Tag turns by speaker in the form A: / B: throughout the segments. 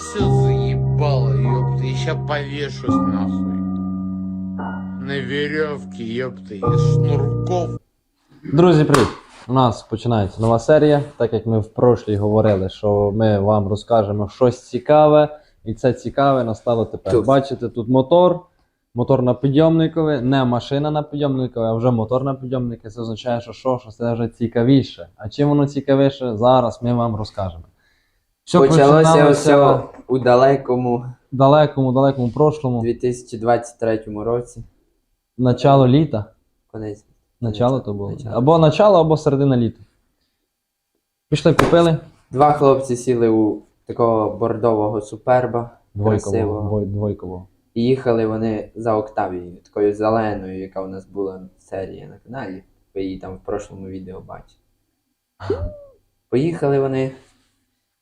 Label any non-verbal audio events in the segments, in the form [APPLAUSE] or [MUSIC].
A: Все заебало, ёпта. Я ща повешусь нахуй. На веревке, ёпта, из шнурков.
B: Друзі, привіт! У нас починається нова серія. Так як ми в прошлій говорили, що ми вам розкажемо щось цікаве, і це цікаве настало тепер.
C: Тут.
B: Бачите, тут мотор, мотор на підйомникові, не машина на підйомникові, а вже мотор на підйомникові. Це означає, що що, що це вже цікавіше. А чим воно цікавіше, зараз ми вам розкажемо. Все
C: Почалося все у далекому
B: далекому, далекому прошлому,
C: 2023 році.
B: начало літа.
C: Конець.
B: Начало то було.
C: Начало.
B: Або начало, або середина літа. Пішли, купили.
C: Два хлопці сіли у такого бордового суперба.
B: Двойкового. Двойкового.
C: І їхали вони за Октавією, такою зеленою, яка у нас була серія на каналі. Ви її там в прошлому відео бачили. Поїхали вони.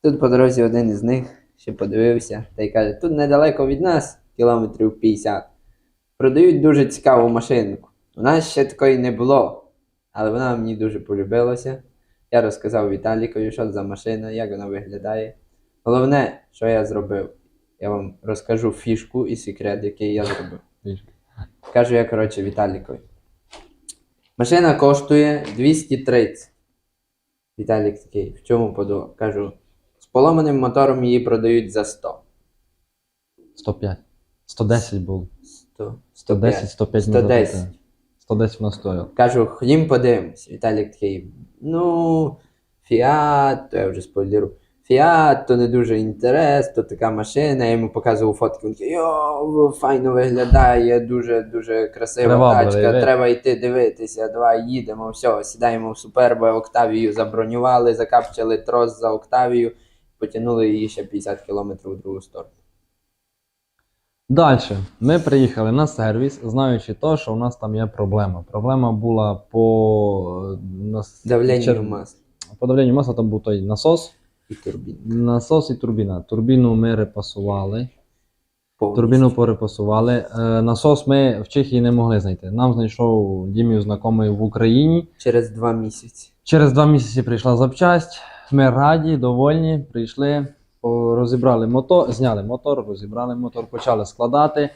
C: Тут по дорозі один із них ще подивився та й каже: тут недалеко від нас, кілометрів 50. Продають дуже цікаву машинку. У нас ще такої не було, але вона мені дуже полюбилася. Я розказав Віталікові, що за машина, як вона виглядає. Головне, що я зробив, я вам розкажу фішку і секрет, який я зробив. Кажу я, коротше, Віталікові. Машина коштує 230. Віталік такий, в чому подумав? Кажу, поломаним мотором її продають за 100.
B: 105. 110 було.
C: 100,
B: 110, 105 не
C: 110.
B: запитаю. 110 вона стоїла.
C: Кажу, ходім подивимось. Віталік такий, ну, Фіат, то я вже спойлеру. Фіат, то не дуже інтерес, то така машина. Я йому показував фотки. Він такий, йо, файно виглядає, дуже дуже красива
B: Привабливий
C: тачка.
B: вид.
C: Треба йти дивитися. Давай їдемо, все, сідаємо в суперба, Октавію забронювали, закапчили трос за Октавію, потягнули її ще 50 кілометрів в другу сторону.
B: Далі. Ми приїхали на сервіс, знаючи то, що у нас там є проблема. Проблема була по, е, нас...
C: Давлення
B: чер-
C: масла
B: По давленню масла там був той насос.
C: і турбін.
B: Насос і турбіна. Турбіну ми репасували.
C: Повністю.
B: Турбіну порепасували. Е, насос ми в Чехії не могли знайти. Нам знайшов Дімів знайомий в Україні.
C: через два місяці.
B: Через два місяці прийшла запчасть. Ми раді, довольні. Прийшли, розібрали мотор, зняли мотор, розібрали мотор, почали складати.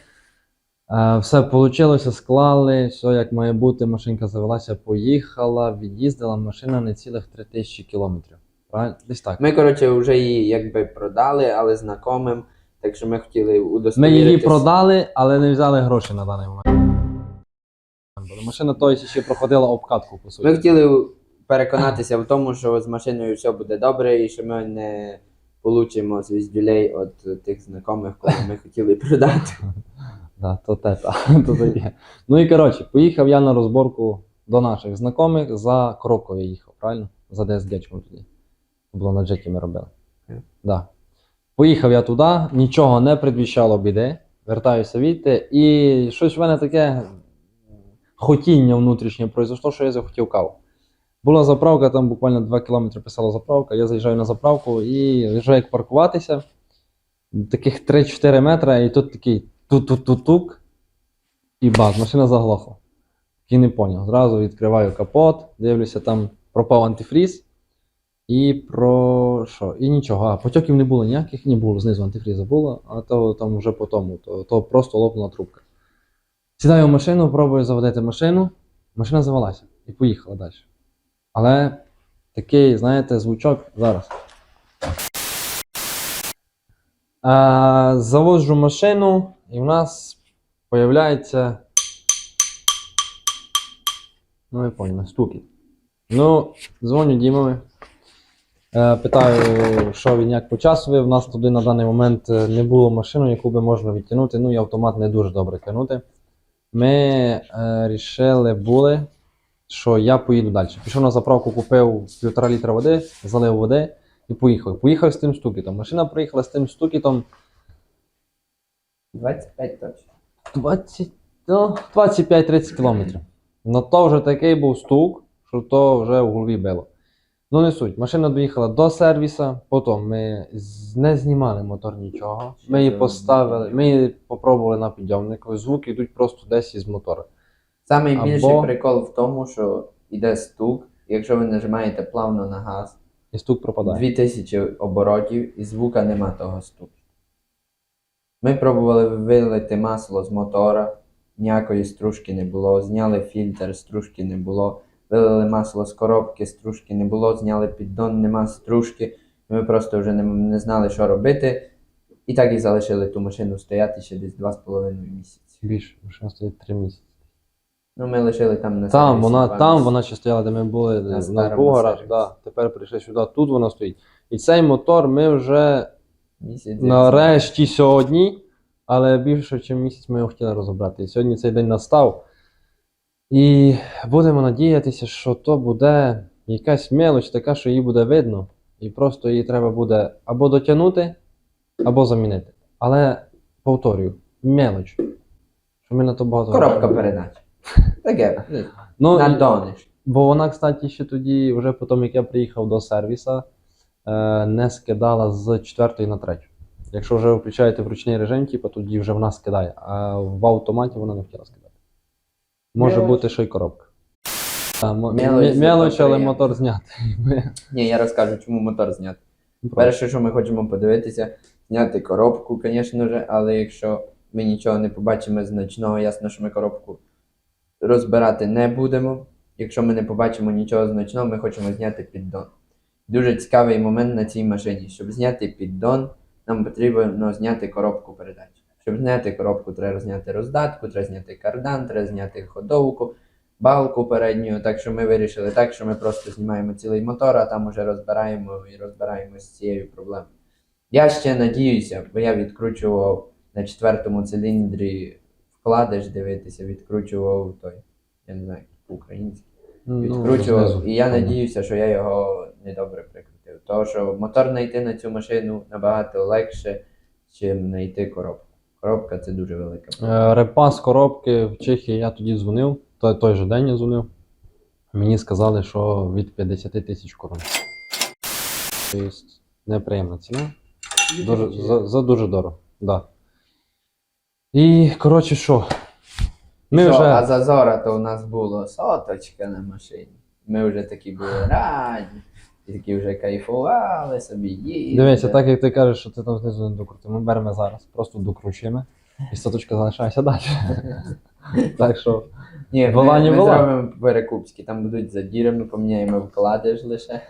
B: Е, Все вийшло, склали, все як має бути. Машинка завелася, поїхала, від'їздила машина не цілих 3000 кілометрів. Десь так.
C: Ми, коротше, вже її якби продали, але знайомим. Так що ми хотіли
B: Ми її продали, але не взяли гроші на даний момент. Машина той ще проходила обкатку, по суті.
C: Ми хотіли переконатися в тому, що з машиною все буде добре і що ми не получимо звіздюлей від тих знайомих, кого ми хотіли продати. [LAUGHS]
B: Да, то те, [LAUGHS] то є. Ну і коротше, поїхав я на розборку до наших знайомих за Кроков я їхав, правильно? За чому тоді. Було на джеті ми робили.
C: Мгм.
B: Да. Поїхав я туди, нічого не предвіщало біди. Вертаюся відти, і щось в мене таке хотіння внутрішнє произошло, що я захотів каву. Була заправка, там буквально 2 кілометри писала заправка. Я заїжджаю на заправку і вже як паркуватися. Таких 3-4 метри, і тут такий тук-тук-тук-тук. І бац, машина заглохла. І не поняв. Зразу відкриваю капот, дивлюся, там пропав антифріз. І про що? І нічого. А потьоків не було ніяких, не було, знизу антифріза було, а то там вже по тому, то, то просто лопнула трубка. Сідаю в машину, пробую заводити машину, машина завелася і поїхала далі. Але такий, знаєте, звучок зараз. А, заводжу машину, і в нас появляється. Ну, ви поняли, стукіт. Ну, дзвоню Дімові. Е, питаю, що він як по часові. В нас туди на даний момент е, не було машини, яку би можна відтягнути. Ну і автомат не дуже добре тягнути. Ми е, рішили були, що я поїду далі. Пішов на заправку, купив півтора літра води, залив води і поїхав. Поїхав з тим стукітом. Машина приїхала з тим стукітом
C: 25 точно.
B: 20, ну, 25-30 кілометрів. Ну то вже такий був стук, що то вже в голові било. Ну не суть. Машина доїхала до сервіса, потім ми не знімали мотор нічого. Ми її поставили, ми її попробували на підйомнику. Звуки йдуть просто десь із мотора.
C: Самий більший
B: Або-
C: прикол в тому, що йде стук, і якщо ви нажимаєте плавно на газ,
B: і стук пропадає.
C: 2000 оборотів і звука нема того стуку. Ми пробували вилити масло з мотора, ніякої стружки не було. Зняли фільтр, стружки не було. Вилили масло з коробки, стружки не було. Зняли піддон, нема стружки. Ми просто вже не, не знали, що робити. І так і залишили ту машину стояти ще десь 2,5 місяці.
B: Більше, машина стоїть 3 місяці.
C: Ну, ми лишили там на
B: Там
C: сервісі
B: вона, там вона ще стояла, де ми були
C: На
B: на,
C: старому сервісі.
B: да. тепер прийшли сюди, тут вона стоїть. І цей мотор ми вже
C: Місяць.
B: нарешті сьогодні, але більше, ніж місяць ми його хотіли розібрати. І сьогодні цей день настав. І будемо надіятися, що то буде якась мелоч така, що її буде видно, і просто її треба буде або дотягнути, або замінити. Але повторюю, мелоч. Що ми на то багато.
C: Коробка передач. Таке.
B: Ну, і-
C: Надониш.
B: Бо вона, кстати, ще тоді, вже потім, як я приїхав до сервіса, е, не скидала з 4 на 3. Якщо вже включаєте в ручний режим, типу, тоді вже вона скидає, а в автоматі вона не хотіла скидати. Може
C: Мелоч.
B: бути ще й коробка. А, мо-
C: Мелоч
B: мі- Мелоч, але
C: приємно.
B: мотор знятий. [LAUGHS]
C: Ні, я розкажу, чому мотор зняти. Перше, що ми хочемо подивитися, зняти коробку, звісно ж, але якщо ми нічого не побачимо значного, ясно, що ми коробку розбирати не будемо. Якщо ми не побачимо нічого значного, ми хочемо зняти піддон. Дуже цікавий момент на цій машині. Щоб зняти піддон, нам потрібно зняти коробку передач. Щоб зняти коробку, треба зняти роздатку, треба зняти кардан, треба зняти ходовку, балку передню. Так що ми вирішили так, що ми просто знімаємо цілий мотор, а там уже розбираємо і розбираємо з цією проблемою. Я ще надіюся, бо я відкручував на четвертому циліндрі вкладиш дивитися, відкручував той, я не знаю, як по-українськи.
B: Ну,
C: Відкручував, і я надіюся, що я його недобре прикрутив. Тому що мотор знайти на цю машину набагато легше, ніж знайти коробку. Коробка це дуже велика проблема.
B: Е, Репас коробки в Чехії я тоді дзвонив, той, той же день я дзвонив. Мені сказали, що від 50 тисяч корон. Тобто неприємна ціна. Дуже, за, за дуже дорого. Да. І, коротше, що? Ми
C: Що,
B: вже.
C: А зазора то у нас було соточка на машині. Ми вже такі були раді, такі вже кайфували собі, їздили.
B: Дивися, так як ти кажеш, що ти там знизу не докрутив. Ми беремо зараз, просто докручуємо, і статочка залишається далі. [LAUGHS] так що.
C: Ні,
B: Була,
C: ми,
B: не
C: ми
B: була.
C: зробимо перекупські, там будуть задірами, поміняємо вкладиш лише.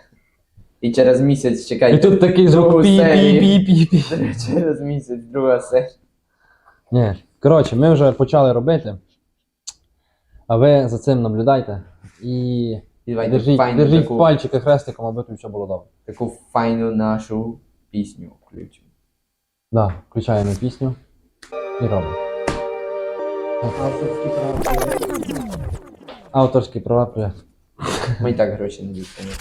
C: І через місяць чекайте.
B: І тут такий звук пі-пі-пі-пі. [LAUGHS]
C: Через місяць друга серія.
B: Ні. Коротше, ми вже почали робити. А ви за цим наблюдайте і
C: І давайте
B: держіть,
C: файну
B: держіть
C: таку,
B: пальчики хрестиком, аби тут все було добре.
C: таку файну нашу пісню включимо.
B: Да, включаємо пісню і робимо. Авторський права Авторські привіт.
C: Ми і так гроші не дістанемо.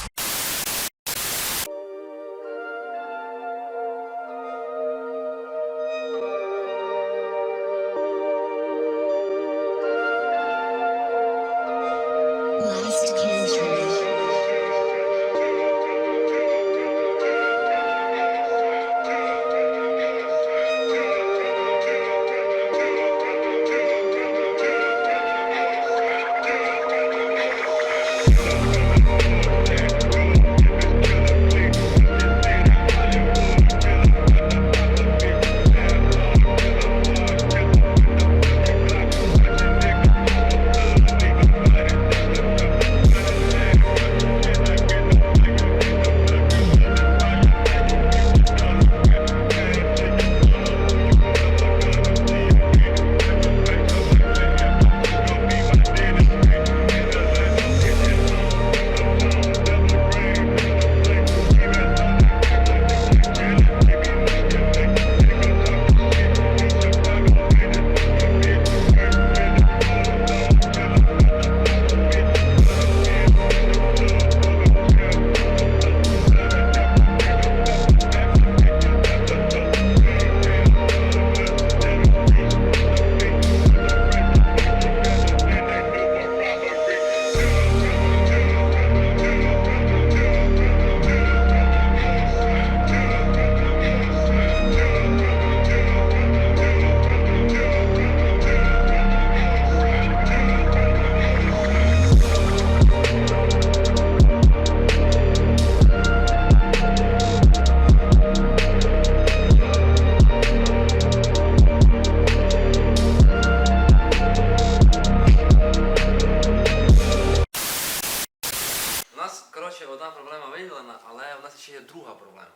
D: нас, коротше,
B: одна проблема виділена, але в нас ще є друга проблема.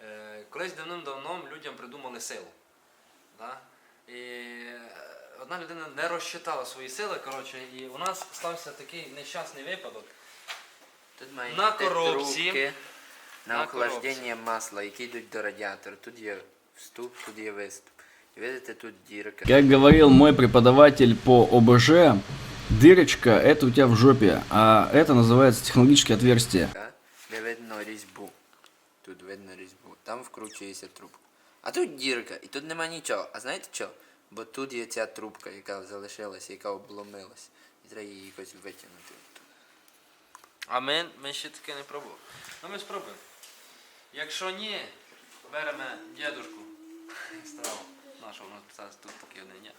B: Е, колись давним-давно людям придумали силу. Да? І е, одна людина не розчитала свої сили, коротше, і у нас стався такий нещасний випадок.
C: Тут
B: На
C: йти
B: коробці.
C: трубки на,
B: На
C: охлаждення масла, які йдуть до радіатора. Тут є вступ, тут є виступ. І Видите, тут дірка.
E: Как говорил мой преподаватель по ОБЖ, дырочка это у тебя в жопе, а это называется технологическое отверстие.
C: де видно різьбу. Тут видно різьбу. Там вкручується трубка. А тут дірка, і тут нема нічого. А знаєте що? Бо тут є ця трубка, яка залишилася, яка обломилась. І треба її якось витягнути.
B: А ми, ми ще таке не пробували. Ну ми спробуємо. Якщо ні, беремо дідушку страву нашого, у нас зараз тут такий один є.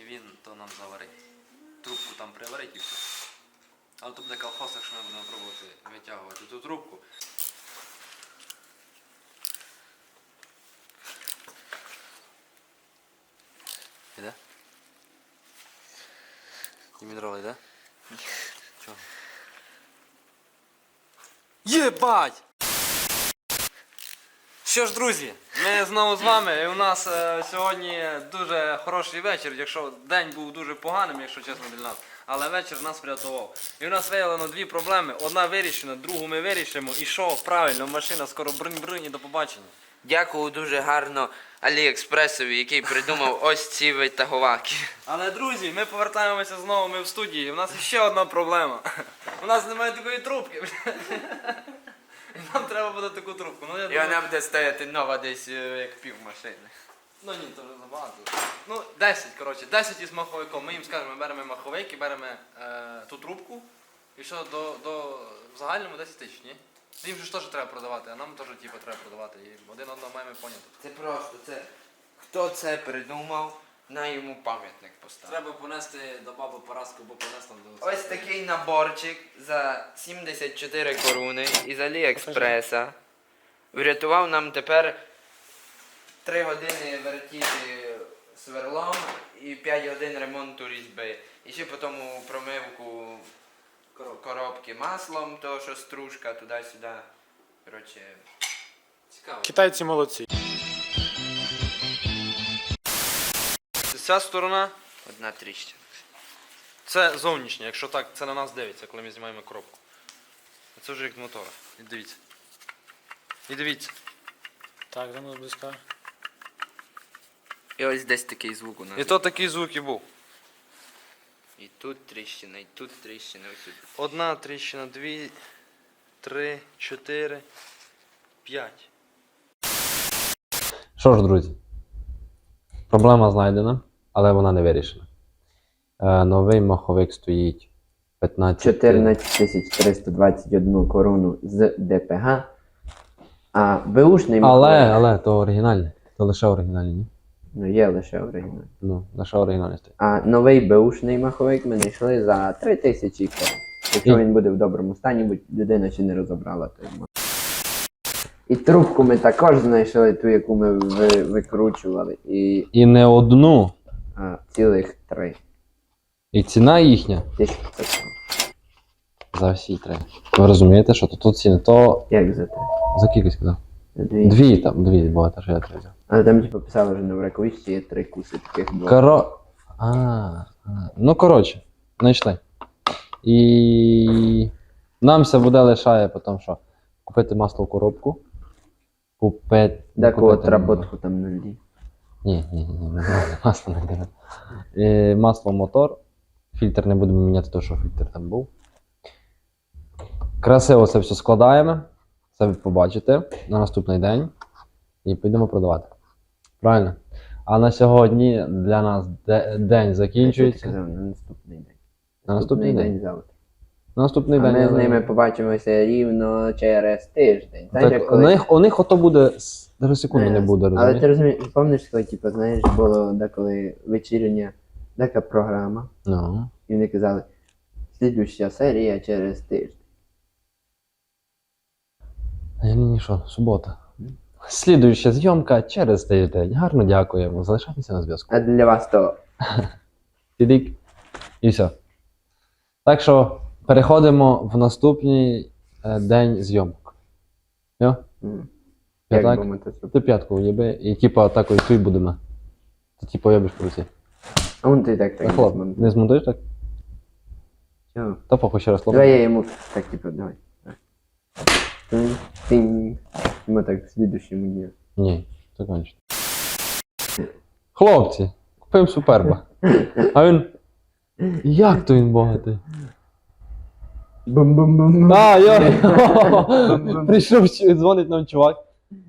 B: І він то нам заварить. Трубку там приварить і все. Але то буде колхоз, якщо ми будемо пробувати витягувати ту трубку. Іде? Дімідроли, да? Чого? Єбать! Що ж, друзі, ми знову з вами, і у нас е, сьогодні дуже хороший вечір, якщо день був дуже поганим, якщо чесно для нас, але вечір нас врятував. І у нас виявлено дві проблеми. Одна вирішена, другу ми вирішимо. І що, правильно, машина скоро бринь-бринь і до побачення.
C: Дякую дуже гарно Аліекспресові, який придумав [LAUGHS] ось ці витягуваки.
B: Але друзі, ми повертаємося знову, ми в студії. У нас ще одна проблема. [LAUGHS] У нас немає такої трубки. [LAUGHS] Нам треба буде таку трубку. Ну, я
C: І
B: думаю,
C: вона буде стояти нова десь е, як пів машини.
B: Ну ні, то вже забагато. Ну, 10, коротше, 10 із маховиком. Ми їм скажемо, ми беремо маховик і беремо е, ту трубку. І що до, до в загальному 10 тисяч, ні? Їм же ж теж треба продавати, а нам теж типу, треба продавати. І один одного маємо поняти.
C: Це просто це. Хто це придумав, на йому пам'ятник поставити.
B: Треба понести до баби Параску, бо понести до
C: Ось такий наборчик за 74 коруни із Аліекспреса. Врятував нам тепер 3 години вертіти сверлом і 5 годин ремонту різьби. І ще потім у промивку коробки маслом, то що стружка туди-сюди. Коротше,
B: Цікаво.
F: Китайці молодці.
B: Ця сторона
C: одна тріщина.
B: це зовнішня, якщо так, це на нас дивиться, коли ми знімаємо коробку. А це вже як мотора. І дивіться. І дивіться.
F: Так, за нас близька.
C: І ось десь такий звук у нас.
B: І то такий звук і був.
C: І тут тріщина, і тут тріщина, ось тут.
B: Одна тріщина, дві, три, чотири, п'ять.
G: Що ж, друзі, проблема знайдена, але вона не вирішена. Е, новий маховик стоїть 15.
C: 14 321 корону з ДПГ, а беушний маховик,
G: але, то оригінальне. То лише оригінальне, ні?
C: ну є лише оригінальний.
G: Ну, лише оригінальне стоїть.
C: А новий беушний маховик ми знайшли за 3000 корон. Якщо він буде в доброму стані, бо людина ще не розібрала той маховик. І трубку ми також знайшли, ту, яку ми ви- викручували, і
G: І не одну.
C: А, цілих три.
G: І ціна їхня
C: 1500 корон.
G: за всі три. Ви розумієте, що то тут ціни, то
C: Як за те?
G: за кілька сказав.
C: Дві.
G: Дві там, дві, бо це ж я три взяв.
C: Але там типу писали вже на враковищі є три куси таких двох.
G: Коро... А, а, ну коротше, знайшли. І нам все буде лишає потім що? Купити масло в коробку. Купити.
C: Так
G: купити-
C: от там нулі.
G: Ні, ні, ні, ні, не масло не. Е, Масло мотор. Фільтр не будемо міняти, тому що фільтр там був. Красиво це все складаємо. Це ви побачите на наступний день. І підемо продавати. Правильно? А на сьогодні для нас де- день
C: Я
G: закінчується.
C: казав, на наступний день.
G: На наступний день.
C: завтра.
G: На наступний день.
C: ми з ними побачимося рівно через тиждень. Знаєш, як
G: Так, у
C: коли...
G: них, у них ото буде. с- Даже секунди не
C: Е,
G: буде,
C: Але ти розумієш, пам'ятаєш, коли, типу, знаєш, було деколи вечірня така програма,
G: Ну.
C: і вони казали, слідуща серія через тиждень.
G: Ні, ні, що, субота. Слідуюча зйомка через тиждень. Гарно дякуємо. Залишайтеся на зв'язку.
C: А для вас то
G: Тідик. І все. Так що переходимо в наступний е, день зйомок. Йо?
C: м, Як би мотоцикл.
B: Ти п'ятку уєби, і типа такою суть будемо. Ти типа уєбиш по руці.
C: А вон ти так
B: Так,
C: так.
B: не змонтуєш так?
C: Чого?
B: Та похуй ще раз
C: Давай я йому так типу, давай. Тинь, тинь. Йому так слідущому дню.
B: Ні, це кончено. Хлопці, купив суперба. [LAUGHS] А він. Як то він багатий?
C: Бум-бум-бум.
B: А, [LAUGHS] йо! Прийшов дзвонить нам чувак.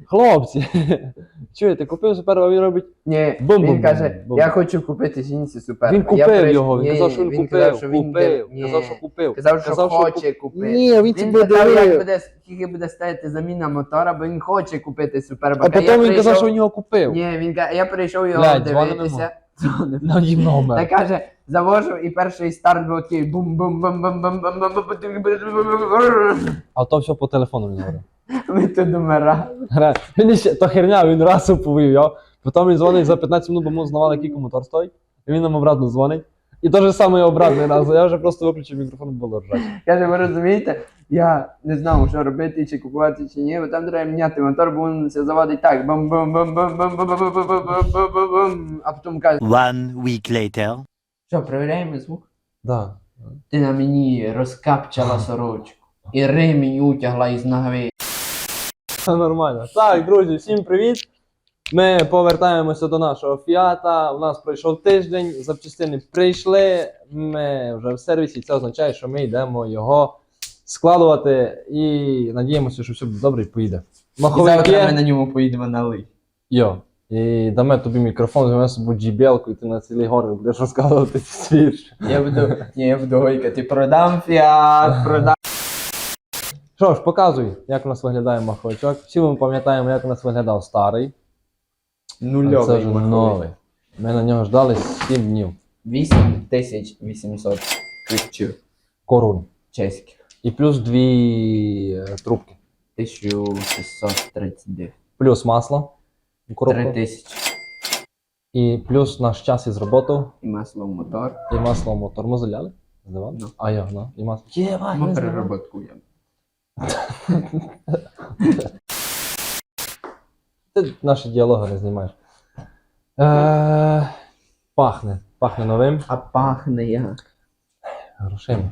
B: Хлопці, [LAUGHS] чуєте, купив суперба, він робить.
C: Ні,
B: Бум-бум-бум.
C: він каже,
B: Бум.
C: я хочу купити жінці супер.
B: Він купив
C: перейш-
B: його, він казав, що він купив,
C: казав, що він
B: купив,
C: ні.
B: казав, що купив.
C: Казав, що
B: Казав,
C: хоче
B: куп-
C: купити.
B: Ні, він тебе
C: казав, як буде, скільки буде стояти заміна мотора, бо він хоче купити супербака.
B: А потім він казав, що він його купив.
C: Ні, він каже, я прийшов його
B: Блядь,
C: дивитися.
B: На їм
C: Та
B: номер.
C: каже, завожу і перший старт був такий бум бум бум бум бум бум бум бум
B: А то все по телефону він говорив.
C: Ми тут.
B: Гра- Він ще, то херня, він раз оповів його. Потім він дзвонить за 15 минут, бо ми знавали, який мотор стоїть. І він нам обратно дзвонить. І те ж саме і обратний раз. Я вже просто виключив мікрофон, було ржати.
C: Каже, ви розумієте, я не знав, що робити, чи купувати, чи ні, бо там треба міняти мотор, бо він все заводить так. бум бум бум бум бум бум бум бум бум бум бум бум А потім каже,
H: One week later.
C: що, перевіряємо звук?
B: Да.
C: Ти на мені розкапчала сорочку. І ремінь утягла із ноги.
B: Все нормально. Так, друзі, всім привіт. Ми повертаємося до нашого фіата. У нас пройшов тиждень, запчастини прийшли. Ми вже в сервісі. Це означає, що ми йдемо його складувати і надіємося, що все буде добре і поїде.
C: І завтра ми на ньому поїдемо на лих.
B: Йо. І дамо тобі мікрофон, візьмемо з собою джібелку, і ти на цілій горі будеш розказувати ці свірші.
C: Я буду, ні, я буду гойкати, продам фіат, продам.
B: Що ж, показуй, як у нас виглядає маховичок. Всі ми пам'ятаємо, як у нас виглядав старий. А це
C: Нульовий
B: вже
C: маховик.
B: новий. Ми на нього ждали 7 днів.
C: 8800 купчів
B: Корун.
C: чеських.
B: І плюс дві е, трубки.
C: 1639.
B: Плюс масло. коробку.
C: 3000.
B: І плюс наш час із роботу.
C: І масло в мотор.
B: І масло в мотор. Ми заляли? Здавали?
C: Ну.
B: А я, ну. І масло. Єбать,
C: Ми
B: ми здавали.
C: переработкуємо. [LAUGHS]
B: Ти наші діалоги не знімаєш. Е, пахне. Пахне новим.
C: А пахне як.
B: Грошима.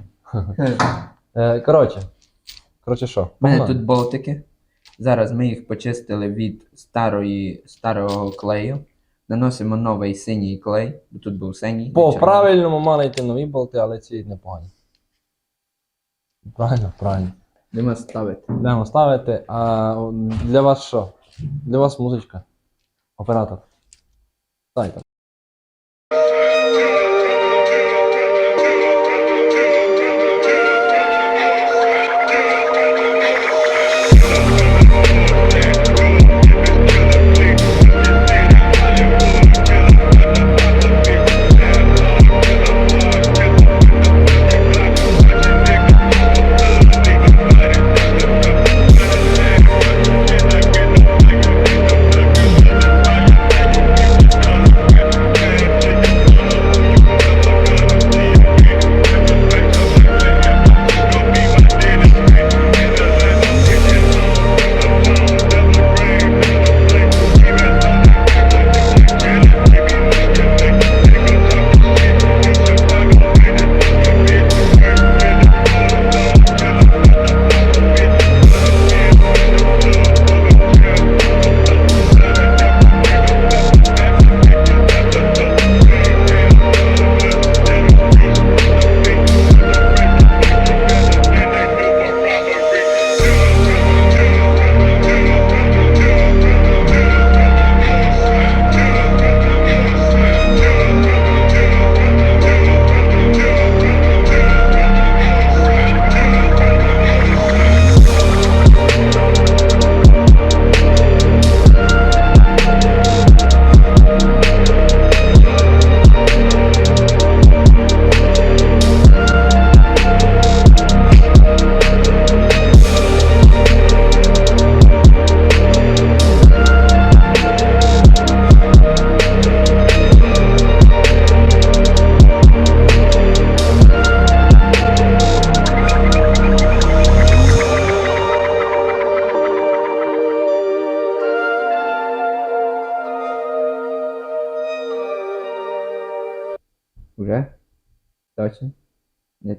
B: Е, коротше. Коротше, що?
C: У мене
B: Погнали.
C: тут болтики. Зараз ми їх почистили від старої, старого клею. Наносимо новий синій клей, бо тут був синій.
B: По
C: червоний.
B: правильному мали йти нові болти, але ці непогані. Правильно, правильно.
C: Нема ставити.
B: Йдемо ставити. А для вас що? Для вас музичка. Оператор. Дайте.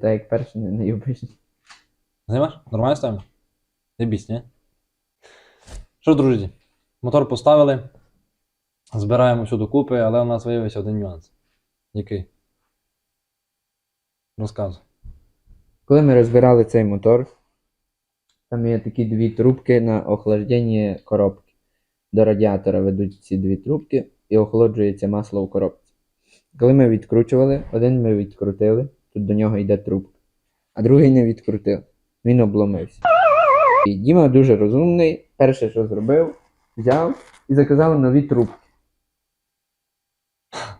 C: Так, як перший, не найобичний.
B: Знімаєш? Нормально ставимо? Не бісь, ні? Що, ж, друзі, мотор поставили. Збираємо все докупи, але у нас виявився один нюанс. Який? Розказуй.
C: Коли ми розбирали цей мотор, там є такі дві трубки на охлаждення коробки. До радіатора ведуть ці дві трубки і охолоджується масло у коробці. Коли ми відкручували, один ми відкрутили, тут до нього йде трубка, а другий не відкрутив. Він обломився. І Діма дуже розумний. Перше, що зробив, взяв і заказав нові трубки.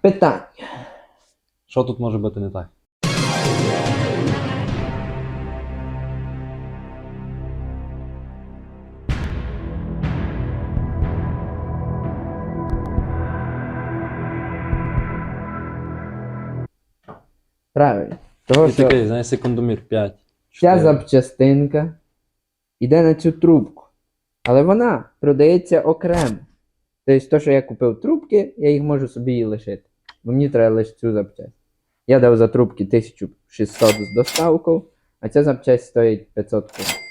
C: Питання.
B: Що тут може бути не так?
C: Того,
B: І
C: що...
B: такий, знаєш, секундомір 5.
C: Ця запчастинка йде на цю трубку. Але вона продається окремо. Тобто, то, що я купив трубки, я їх можу собі і лишити. Бо мені треба лише цю запчасть. Я дав за трубки 1600 з доставкою, а ця запчасть стоїть 500 крон.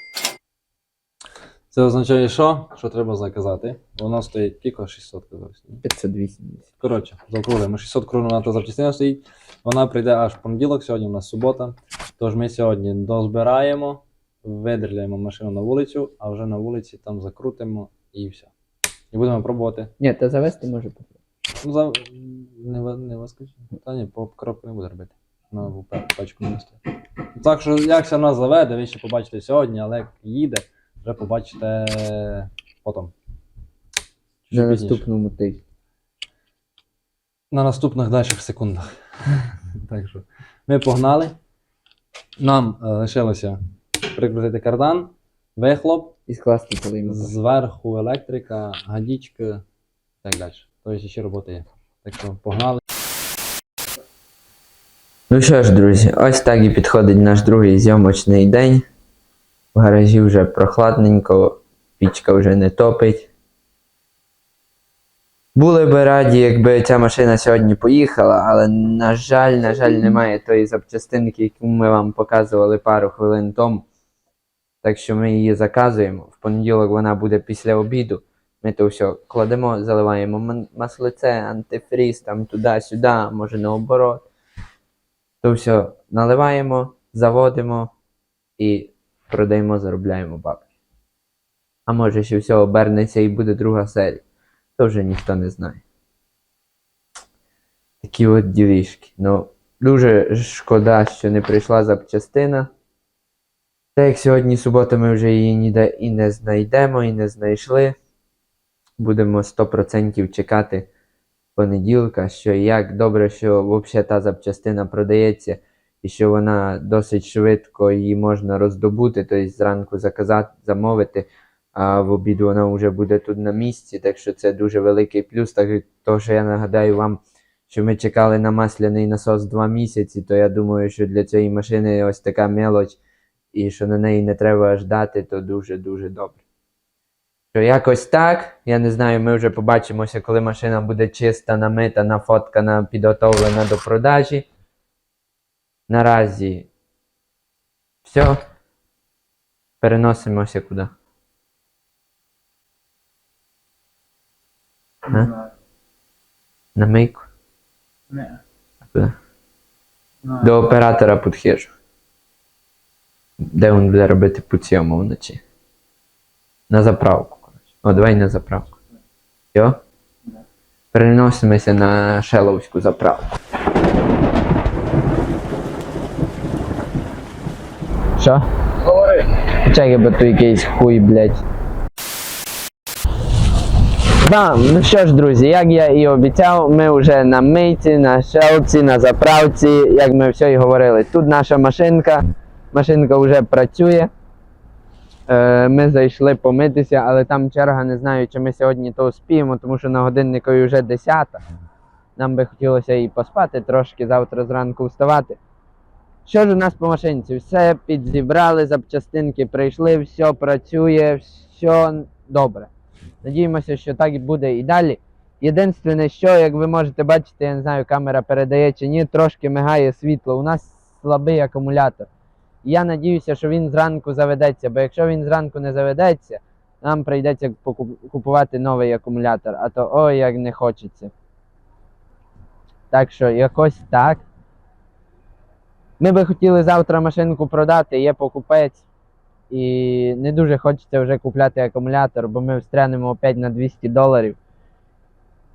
B: Це означає, що? Що треба заказати. Воно стоїть тільки 600 казалось.
C: 580.
B: Коротше, заокруглимо 600 крон на та запчастина стоїть. Вона прийде аж в понеділок, сьогодні у нас субота. Тож ми сьогодні дозбираємо, видерляємо машину на вулицю, а вже на вулиці там закрутимо і все. І будемо пробувати.
C: Ні, та завести може.
B: Ну, за... не, не воскочи. Та ні, по коробку не буде робити. На пачку не стоїть. Так що, як це в нас заведе, ви ще побачите сьогодні, але як їде, вже побачите потім. Чуть
C: На
B: пізніше.
C: наступному тижні.
B: на наступних дальших секундах. [LAUGHS] так що ми погнали. Нам е, лишилося прикрутити кардан, вихлоп,
C: І скласти цілий
B: зверху електрика, гадічка і так далі. Тобто ще робота є. Так що погнали.
C: Ну що ж, друзі, ось так і підходить наш другий зйомочний день. В гаражі вже прохладненько, пічка вже не топить. Були би раді, якби ця машина сьогодні поїхала, але, на жаль, на жаль, немає тої запчастинки, яку ми вам показували пару хвилин тому. Так що ми її заказуємо. В понеділок вона буде після обіду. Ми то все кладемо, заливаємо маслице, антифріз, там туди-сюди, може наоборот. То все наливаємо, заводимо і продаємо, заробляємо бабки. А може ще все обернеться і буде друга серія. То вже ніхто не знає. Такі от ділішки. Ну, дуже шкода, що не прийшла запчастина. Так як сьогодні субота, ми вже її ніде і не знайдемо, і не знайшли. Будемо 100% чекати понеділка, що як добре, що взагалі та запчастина продається, і що вона досить швидко її можна роздобути, тобто зранку заказати, замовити, а в обід вона вже буде тут на місці. Так що це дуже великий плюс. Так то, що я нагадаю вам, що ми чекали на масляний насос два місяці, то я думаю, що для цієї машини ось така мелоч, і що на неї не треба ждати, то дуже-дуже добре. Що якось так. Я не знаю, ми вже побачимося, коли машина буде чиста, намита, нафоткана, підготовлена до продажі. Наразі все. Переносимося куди? А? На мийку?
F: Не.
C: А куди? До оператора підхижу. Де він буде робити путьому вночі? На заправку, коротше. О, давай на заправку. Йо? Переносимося на Шеловську заправку. Що? Говори. Чекай, бо то якийсь хуй, блядь. Да, ну що ж, друзі, як я і обіцяв, ми вже на мийці, на шелці, на заправці, як ми все і говорили. Тут наша машинка, машинка вже працює. Е, ми зайшли помитися, але там черга, не знаю, чи ми сьогодні то успіємо, тому що на годинникові вже 10. Нам би хотілося і поспати трошки, завтра зранку вставати. Що ж у нас по машинці? Все підзібрали, запчастинки прийшли, все працює, все добре. Надіємося, що так і буде і далі. Єдине, що, як ви можете бачити, я не знаю, камера передає чи ні, трошки мигає світло. У нас слабий акумулятор. Я надіюся, що він зранку заведеться, бо якщо він зранку не заведеться, нам прийдеться купувати новий акумулятор, а то ой, як не хочеться. Так що якось так. Ми би хотіли завтра машинку продати, є покупець. І не дуже хочеться вже купляти акумулятор, бо ми встрянемо опять на 200 доларів.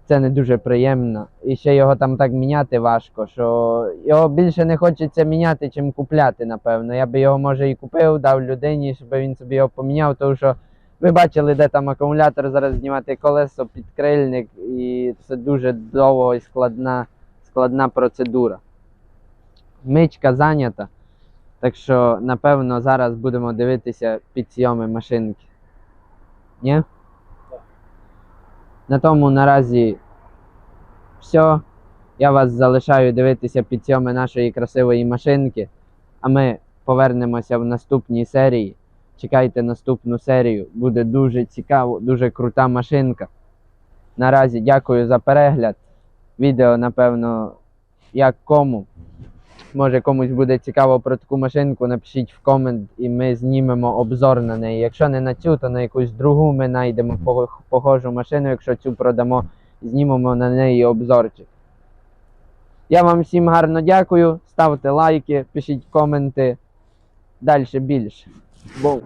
C: Це не дуже приємно. І ще його там так міняти важко, що його більше не хочеться міняти, чим купляти, напевно. Я би його, може, і купив, дав людині, щоб він собі його поміняв, тому що ви бачили, де там акумулятор зараз знімати колесо, підкрильник, і це дуже довго і складна, складна процедура. Мичка зайнята. Так що, напевно, зараз будемо дивитися підсйоми машинки. Ні? На тому наразі все. Я вас залишаю дивитися підсйоми нашої красивої машинки. А ми повернемося в наступній серії. Чекайте наступну серію. Буде дуже цікаво, дуже крута машинка. Наразі дякую за перегляд. Відео, напевно, як кому. Може комусь буде цікаво про таку машинку, напишіть в комент і ми знімемо обзор на неї. Якщо не на цю, то на якусь другу ми знайдемо похожу машину. Якщо цю продамо, знімемо на неї обзорчик. Я вам всім гарно дякую. Ставте лайки, пишіть коменти. Далі більше. Бум!